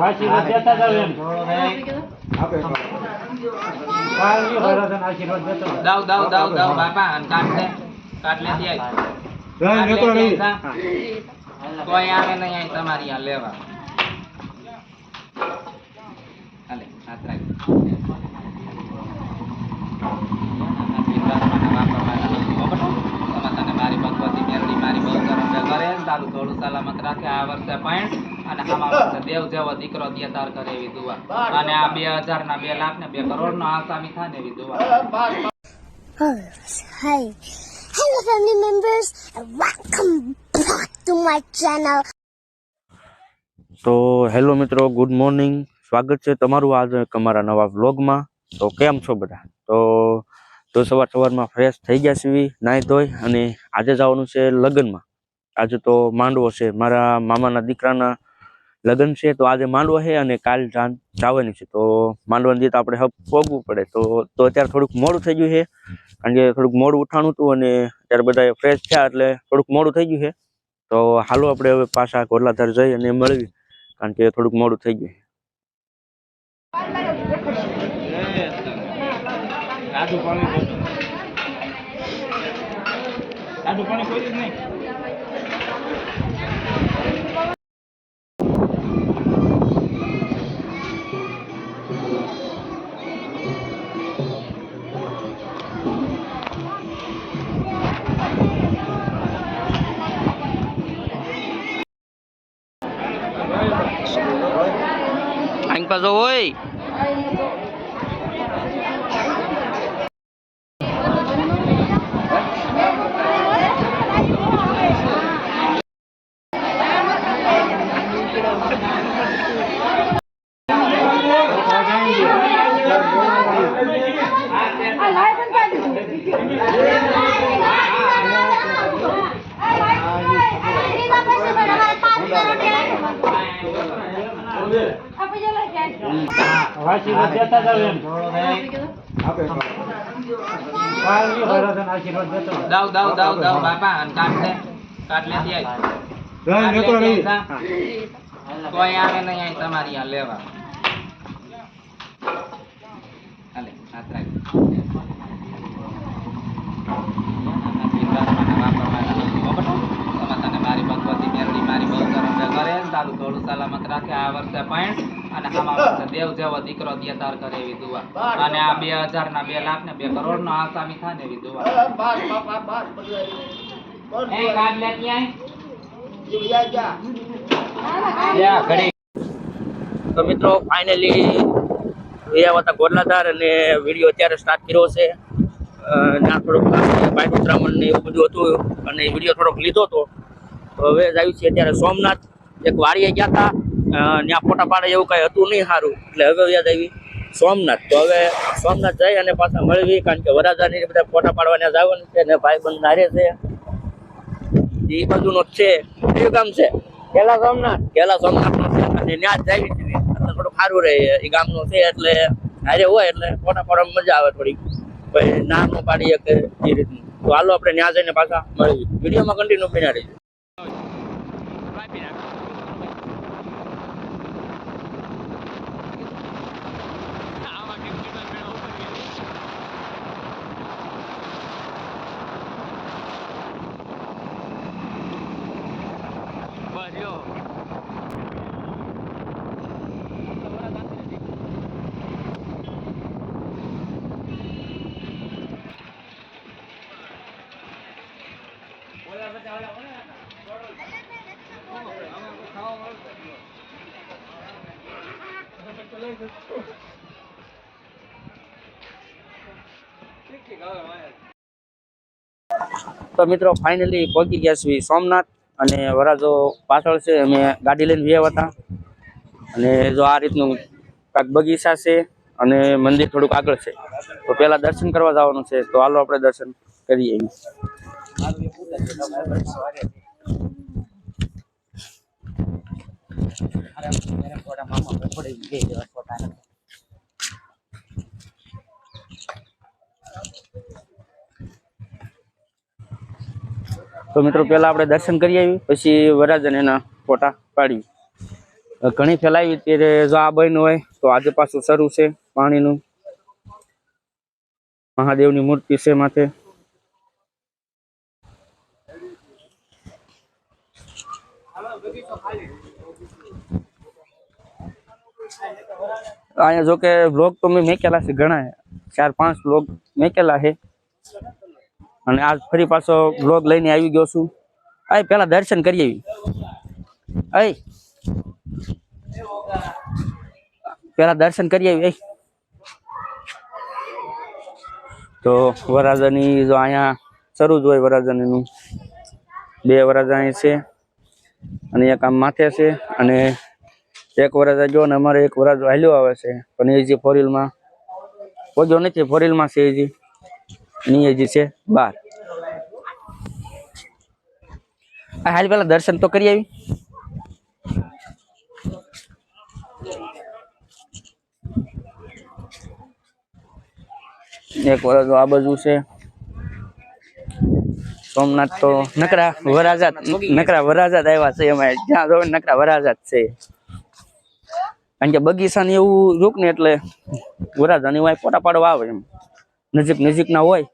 દેતા જાવ એમ આશીર્વાદ. દાવ દાવ દાવ દાવ બાપા. કોઈ આવે નહીં અહીં તમારી આ લેવા હાલે હાથ રાખ તને મારી ભગવતી મેરડી મારી બહુ કરે તારું થોડું સલામત રાખે આ વર્ષે પણ અને આમાં દેવ જેવો દીકરો દેતાર કરે એવી દુઆ. અને આ બે હજાર ના બે લાખ ને બે કરોડ નો આસામી થાય ને એવી દુઆ. Hi. Hello family members and welcome back to my channel. તો હેલો મિત્રો ગુડ મોર્નિંગ. સ્વાગત છે તમારું આજે અમારા નવા વ્લોગમાં. તો કેમ છો બધા? તો તો સવાર સવારમાં ફ્રેશ થઈ ગયા છીએ નાહી ધોઈ અને આજે જવાનું છે લગ્નમાં. આજે તો માંડવો છે. મારા મામાના દીકરાના લગ્ન છે, તો આજે માંડવો છે અને કાલ જાન જવાની છે. તો માંડવાની દીત આપણે હબ પોગવું પડે. તો તો અત્યારે થોડુંક મોડું થઈ ગયું છે. કારણ કે થોડુંક મોડું ઉઠાણું હતું અને અત્યારે બધા ફ્રેશ થયા એટલે થોડુંક મોડું થઈ ગયું છે. તો હાલો આપણે હવે પાછા કોરલાધાર જઈ અને મળવી કારણ કે થોડુંક મોડું થઈ ગયું નહીં. પાછો હોય? વાસી દેતા જાવ એમ. આશીર્વાદ દેતો દાવ દાવ દાવ દાવ બાપા કાટ દે કાટ લેતી આય કાટ લેતી આય જા. કોઈ આવે નહીં અહીં તમારી આ લેવા. હાલે હાથ રાખ તને મારી ભગવતી મેરડી મારી બહુ કરે તારું થોડું સલામત રાખે આ વર્ષે પણ. અને આમાં દેવ જેવો દીકરો દે તાર કરે એવી દુઆ. અને આ બે હજાર ના બે લાખ ને બે કરોડ નો આસામી થાય ને એવી દુઆ. એ કાઢ તો મિત્રો ફાઇનલી વિયાવતા ગોરલાધાર અને વીડિયો અત્યારે સ્ટાર્ટ કર્યો છે. ત્યાં થોડુંક બાઈક ઉત્તરામણ ને એવું બધું હતું અને વીડિયો થોડોક લીધો હતો તો હવે જ આવ્યું છે અત્યારે સોમનાથ. એક વાડીએ ગયા હતા. ત્યાં ફોટા પાડે એવું કઈ હતું નહીં સારું. એટલે હવે યાદ આવી. સોમનાથ. તો હવે સોમનાથ જઈ અને પાછા મળવી કારણ કે વરાજાની બધા ફોટા પાડવાના જવાનું છે ને ભાઈ બંધ નારે છે. એ બાજુનો છે. કયું ગામ છે? કેલા સોમનાથ. કેલા સોમનાથ નો છે. અને ત્યાં જ જાવી એટલે થોડું સારું રહે એ ગામનો છે એટલે હારે હોય એટલે ફોટા પાડવામાં મજા આવે થોડીક. પછી નામ નો પાડીએ કે એ રીતનું. તો હાલો આપણે ત્યાં જઈને પાછા મળીએ. વિડીયોમાં કન્ટિન્યુ બન્યા રહીશું તો મિત્રો ફાઇનલી પહોંચી ગયા છીએ સોમનાથ અને વરાજો પાછળ છે, અમે ગાડી લઈને વ્યા હતા. અને જો આ રીતનું કાંક બગીચા છે અને મંદિર થોડુંક આગળ છે. તો પેલા દર્શન કરવા જવાનું છે, તો હાલો આપણે દર્શન કરીએ. તો મિત્રો પેલા આપણે દર્શન કરી આવી પછી વરાજન એના ફોટા પાડી ઘણી ફેલાવી ત્યારે જો આ બન્યું હોય, તો આજે પાછું શરૂ છે પાણીનું મહાદેવની મૂર્તિ છે માથે. અહીંયા જો કે બ્લોગ તો મેં મેકેલા છે ઘણા. ચાર, પાંચ બ્લોગ મેકેલા છે. અને આજ ફરી પાછો બ્લોગ લઈને આવી ગયો છું. આ પેલા દર્શન કરી આવી. પેલા દર્શન કરી આવી તો વરાજાની જો અહીંયા શરૂ જ હોય વરાજાનીનું બે વરાજા અહીં છે. અને એક આમ માથે છે અને એક વરસ જો ને અમારે એક વરાજો હાલ્યો આવે છે. પણ એ જે ફોરિલમાં પોજો નથી ફોરિલમાં છે હજી ની હજી છે, બાર. આ હાલ પેલા દર્શન તો કરી આવી. એક વરસ આ બાજુ છે. સોમનાથ તો નકરા વરાજાત નકરા વરાજાત આવ્યા છે એમાં. જ્યાં જોવે નકરા વરાજાત છે. કારણ કે બગીચા ને એવું રૂક ને એટલે વરાજાની વાય ફોટા પાડવા આવે એમ. નજીક નજીક ના હોય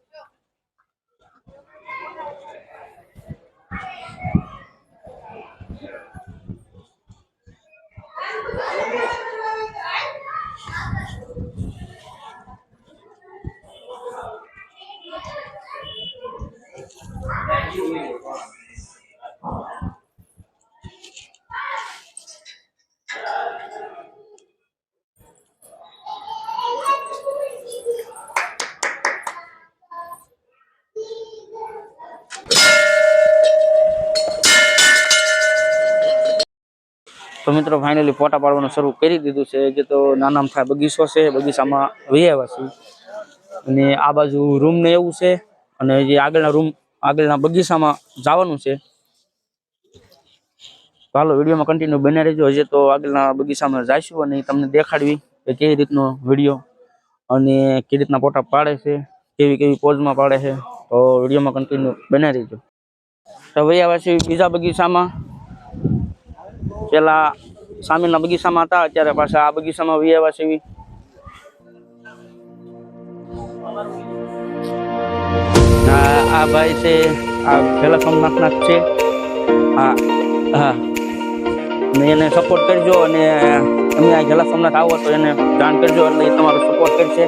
મિત્રો ફાઇનલી ફોટા પાડવાનું શરૂ કરી દીધું છે. જે તો નાનામ થાય બગીચો છે, બગીચામાં છે અને આ બાજુ રૂમ ને એવું છે અને જે આગળના રૂમ આગળના બગીચામાં જવાનું છે. હાલો, વિડીયોમાં કન્ટિન્યુ બને રહેજો. હજી તો આગળના બગીચામાં જઈશું અને તમને દેખાડવી કે કેવી રીતનો વીડિયો અને કેવી રીતના ફોટા પાડે છે, કેવી કેવી પોઝમાં પાડે છે. તો વિડીયોમાં કન્ટિન્યુ બને રહેજો. તો છે બીજા બગીચામાં. પેલા સામેના બગીચામાં હતા, અત્યારે પાછા આ બગીચામાં વી આવ્યા છે આ ભાઈ છે, આ પેલા સોમનાથના છે. હા હા. એને સપોર્ટ કરજો અને તમે આ ઘેલા સોમનાથ આવો તો એને જાણ કરજો એટલે તમારો સપોર્ટ કરશે.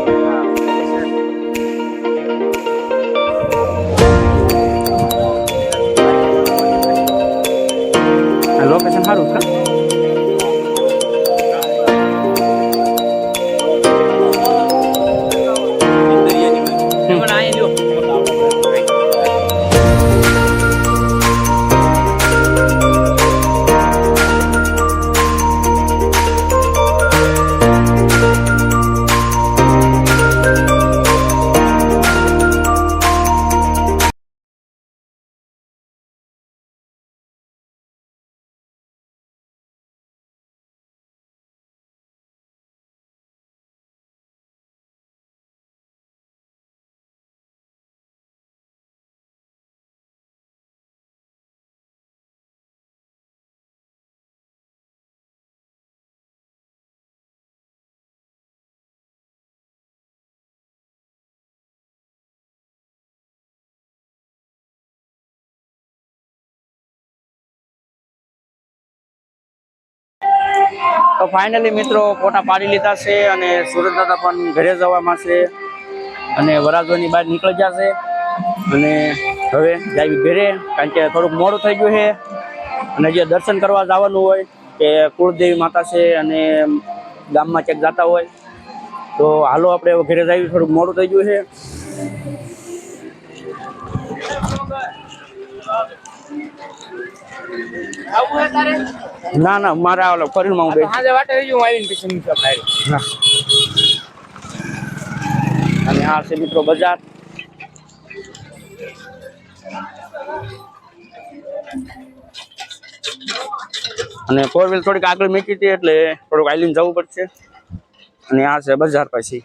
લોકેશન સારું છે તો ફાઇનલી મિત્રો ફોટા પાડી લીધા છે અને સુરત દાદા પણ ઘરે જવામાં છે અને વરાજોની બહાર નીકળી જશે અને હવે જાય ઘરે, કારણ કે થોડુંક મોડું થઈ ગયું છે. અને જે દર્શન કરવા જવાનું હોય કે કુળદેવી માતા છે અને ગામમાં ક્યાંક જતા હોય, તો હાલો આપણે ઘરે જઈએ, થોડુંક મોડું થઈ ગયું છે. ના ના મારા ઓલો ફરીમાં હું બેઠ આજે વાટે રહીજો હું આવીને પછી નીકળ. ના. અને આ છે મિત્રો બજાર અને ફોર વ્હીલ થોડીક આગળ મૂકી હતી એટલે થોડુંક આઈલીને જવું પડશે અને આ છે બજાર પછી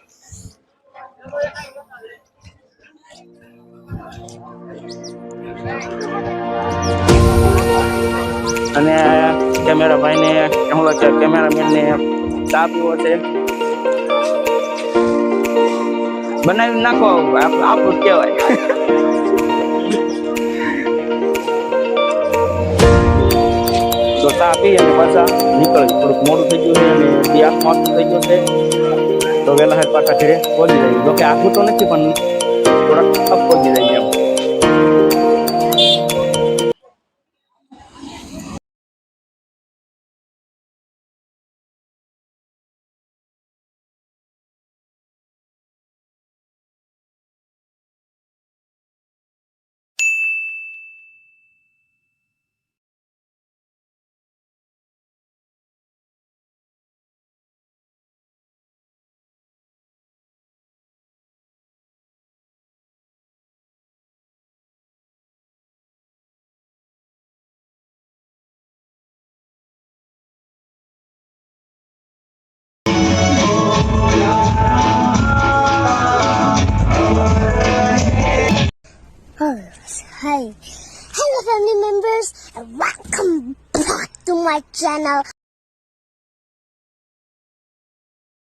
અને કેમેરા ભાઈને હું છે કેમેરામેનને ચા પીવો છે. બનાવી નાખો આપ- આપણું કહેવાય. તો ચા પી પાછા નીકળે. થોડુંક મોડું થઈ ગયું છે અને થઈ ગયું છે. તો વહેલા પાછા ઘરે પહોંચી જાય જોકે આખું તો નથી, પણ થોડાક પહોંચી જાય my channel.